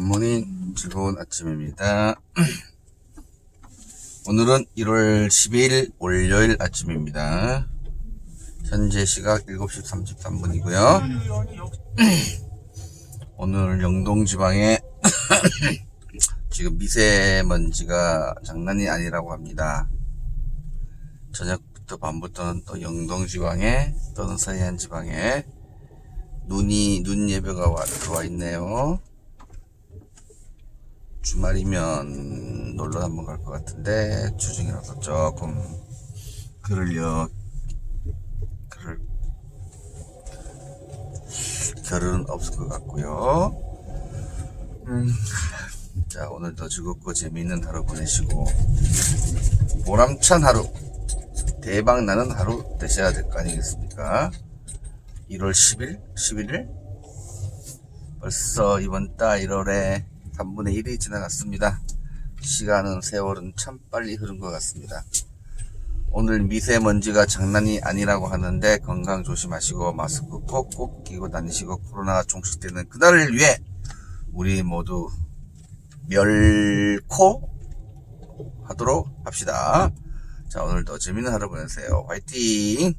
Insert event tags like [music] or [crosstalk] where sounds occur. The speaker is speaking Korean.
굿모닝 즐거운 아침입니다. [clears throat] 오늘은 1월 12일 월요일 아침입니다. 현재 시각 7시 33분이고요. [clears throat] 오늘 영동 지방에 [clears throat] 지금 미세먼지가 장난이 아니라고 합니다. 저녁부터 밤부터는 또 영동 지방에 또는 서해안 지방에 눈이 눈 예보가 와, 들어와 있네요. 주말이면 놀러 한번 갈 것 같은데 주중이라서 조금 그럴려 그럴 결은 없을 것 같고요. 음, 자 오늘도 즐겁고 재미있는 하루 보내시고 보람찬 하루 대박 나는 하루 되셔야 될 거 아니겠습니까? 1월 10일, 11일 벌써 이번 달 1월에 3분의 1이 지나갔습니다. 시간은 세월은 참 빨리 흐른 것 같습니다. 오늘 미세먼지가 장난이 아니라고 하는데 건강 조심하시고 마스크 꼭꼭 끼고 다니시고 코로나가 종식되는 그날을 위해 우리 모두 멸코 하도록 합시다. 자 오늘도 재밌는 하루 보내세요. 화이팅!